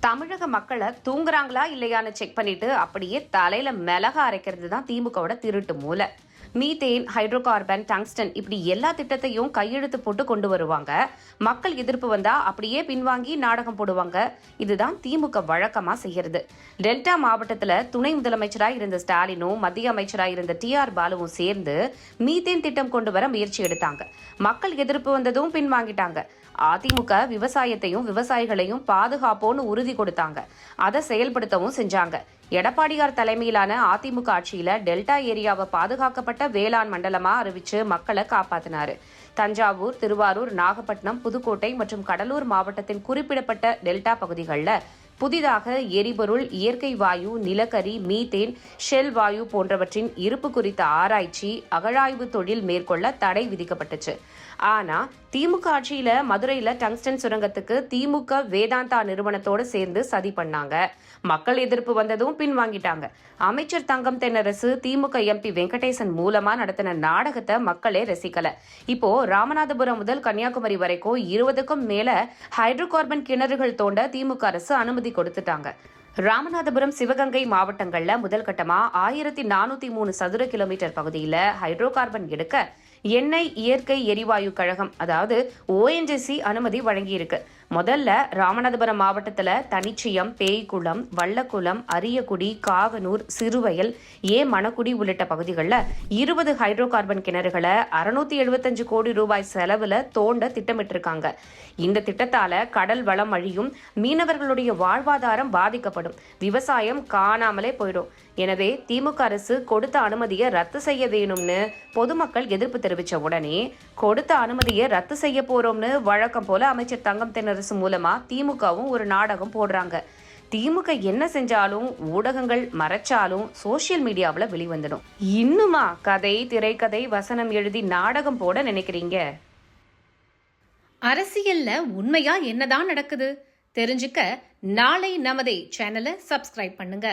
தமிழக மக்களை தூங்குறாங்களா இல்லையான்னு செக் பண்ணிட்டு அப்படியே தலையில மிளகா அரைக்கிறது தான் திமுகவோட திருட்டு மூலை மீத்தேன் ஹைட்ரோ கார்பன் டங்ஸ்டன் இப்படி எல்லா திட்டத்தையும் கையெழுத்து போட்டு கொண்டு வருவாங்க. மக்கள் எதிர்ப்பு வந்தா அப்படியே பின்வாங்கி நாடகம் போடுவாங்க. இதுதான் திமுக வழக்கமா செய்யறது. டெல்டா மாவட்டத்துல துணை முதலமைச்சராக இருந்த ஸ்டாலினும் மத்திய அமைச்சராக இருந்த டி ஆர் பாலுவும் சேர்ந்து மீத்தேன் திட்டம் கொண்டு வர முயற்சி எடுத்தாங்க. மக்கள் எதிர்ப்பு வந்ததும் பின்வாங்கிட்டாங்க. அதிமுக விவசாயத்தையும் விவசாயிகளையும் பாதுகாப்போன்னு உறுதி கொடுத்தாங்க. அதை செயல்படுத்தவும் செஞ்சாங்க. எடப்பாடியார் தலைமையிலான அதிமுக ஆட்சியில டெல்டா ஏரியாவை பாதுகாக்கப்பட்ட வேளாண் மண்டலமா அறிவிச்சு மக்களை காப்பாத்தினாரு. தஞ்சாவூர் திருவாரூர் நாகப்பட்டினம் புதுக்கோட்டை மற்றும் கடலூர் மாவட்டத்தின் குறிப்பிடப்பட்ட டெல்டா பகுதிகளில் புதிதாக எரிபொருள் இயற்கை வாயு நிலக்கரி மீத்தேன் ஷெல் வாயு போன்றவற்றின் இருப்பு குறித்த ஆராய்ச்சி அகழாய்வு தொழில் மேற்கொள்ள தடை விதிக்கப்பட்டுச்சு. ஆனா திமுக ஆட்சியில மதுரையில டங்ஸ்டன் சுரங்கத்துக்கு திமுக வேதாந்தா நிறுவனத்தோட சேர்ந்து சதி பண்ணாங்க. மக்கள் எதிர்ப்பு வந்ததும் பின்வாங்கிட்டாங்க. அமைச்சர் தங்கம் தென்னரசு திமுக எம்பி வெங்கடேசன் மூலமா நடத்தின நாடகத்தை மக்களே ரசிக்கல. இப்போ ராமநாதபுரம் முதல் கன்னியாகுமரி வரைக்கும் இருபதுக்கும் மேல ஹைட்ரோ கார்பன் கிணறுகள் தோண்ட திமுக அரசு அனுமதி கொடுத்துட்டாங்க. ராமநாதபுரம் சிவகங்கை மாவட்டங்களில் முதல் கட்டமா ஆயிரத்தி நானூத்தி மூணு சதுர கிலோமீட்டர் பகுதியில் ஹைட்ரோ கார்பன் எடுக்க எண்ணெய் இயற்கை எரிவாயு கழகம் அதாவது ஓஎன்ஜிசி அனுமதி வழங்கியிருக்கு. முதல்ல ராமநாதபுரம் மாவட்டத்தில் தனிச்சியம் பேய்குளம் வள்ளக்குளம் அரியக்குடி காவனூர் சிறுவயல் ஏ மணக்குடி உள்ளிட்ட பகுதிகளில் இருபது ஹைட்ரோ கார்பன் கிணறுகளை அறுநூத்தி எழுபத்தஞ்சு கோடி ரூபாய் செலவில் தோண்ட திட்டமிட்டிருக்காங்க. இந்த திட்டத்தால் கடல் வளம் அழியும் மீனவர்களுடைய வாழ்வாதாரம் பாதிக்கப்படும் விவசாயம் காணாமலே போயிடும். எனவே திமுக அரசு கொடுத்த அனுமதியை ரத்து செய்ய வேணும்னு பொதுமக்கள் எதிர்ப்பு தெரிவித்த உடனே கொடுத்த அனுமதியை ரத்து செய்ய போறோம்னு வழக்கம் போல அமைச்சர் தங்கம் தென்னரசு மூலமா திமுகவும் ஒரு நாடகம் போடுறாங்க. திமுக என்ன செஞ்சாலும் ஊடகங்கள் மறைச்சாலும் சோஷியல் மீடியாவில் வெளிவந்துடும். இன்னுமா கதை திரைக்கதை வசனம் எழுதி நாடகம் போட நினைக்கிறீங்க? அரசியல்ல உண்மையா என்னதான் நடக்குது? தெரிஞ்சுக்க நாளை நமதே சேனலை சப்ஸ்கிரைப் பண்ணுங்க.